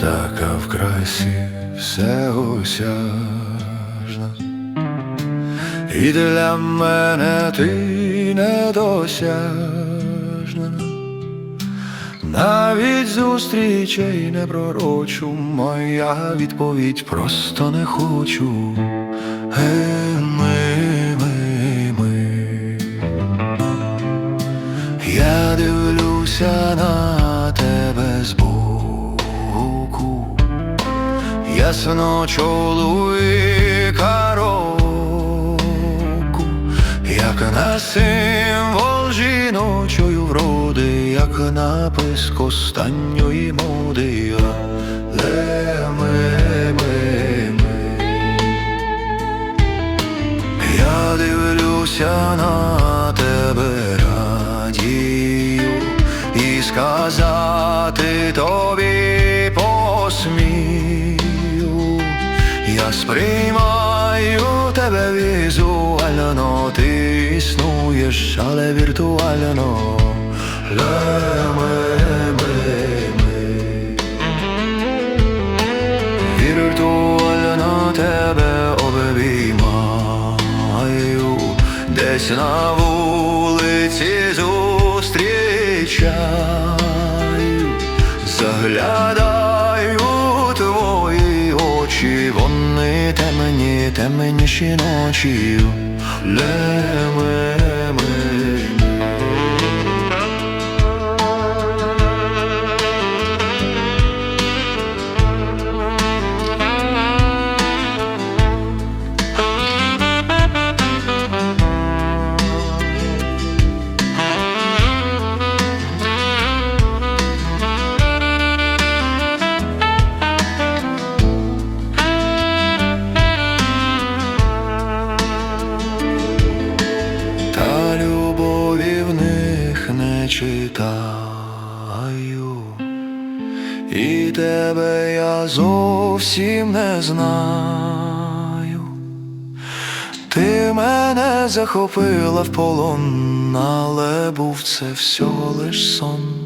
така в красі всеосяжна, і для мене ти недосяжна. Навіть зустрічей не пророчу, моя відповідь просто не хочу. Е, ясно чоловіка року, як на символ жіночої вроди, як напис останньої моди. Я дивлюся на тебе радію і сказати тобі посмію. Я сприймаю тебе візуально, ти існуєш, але віртуально. Віртуально тебе обіймаю, десь на вулиці зустрічаю, заглядаю темні, темніші ночі. Ле-ме-ме-ме. Читаю, і тебе я зовсім не знаю. Ти мене захопила в полон, але був це всього лиш сон.